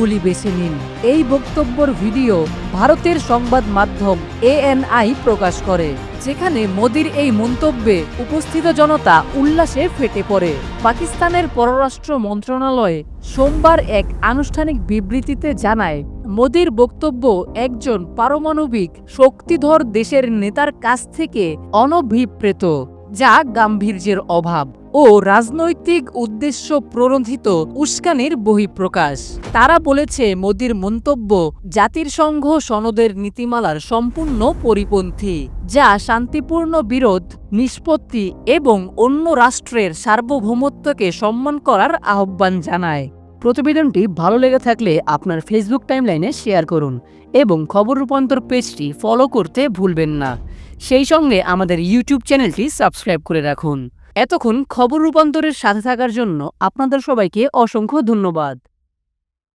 গুলি বেছে নিন। এই বক্তব্যর ভিডিও ভারতের সংবাদ মাধ্যম এএনআই প্রকাশ করে, যেখানে মোদির এই মন্তব্যে উপস্থিত জনতা উল্লাসে ফেটে পড়ে। পাকিস্তানের পররাষ্ট্র মন্ত্রণালয়ে সোমবার এক আনুষ্ঠানিক বিবৃতিতে জানায়, মোদির বক্তব্য একজন পারমাণবিক শক্তিধর দেশের নেতার কাছ থেকে অনভিপ্রেত। যা গাম্ভীর্যের অভাব ও রাজনৈতিক উদ্দেশ্য প্ররোধিত উস্কানির বহিঃপ্রকাশ। তারা বলেছে, মোদির মন্তব্য, জাতির সংঘ সনদের নীতিমালার সম্পূর্ণ পরিপন্থী, যা শান্তিপূর্ণ বিরোধ, নিষ্পত্তি এবং অন্য রাষ্ট্রের সার্বভৌমত্বকে সম্মান করার আহ্বান জানায়। প্রতিবেদনটি ভালো লেগে থাকলে আপনার ফেসবুক টাইমলাইনে শেয়ার করুন এবং খবর রূপান্তর পেজটি ফলো করতে ভুলবেন না। সেই সঙ্গে আমাদের ইউটিউব চ্যানেলটি সাবস্ক্রাইব করে রাখুন। এতক্ষণ খবর রূপান্তরের সাথে থাকার জন্য আপনাদের সবাইকে অসংখ্য ধন্যবাদ।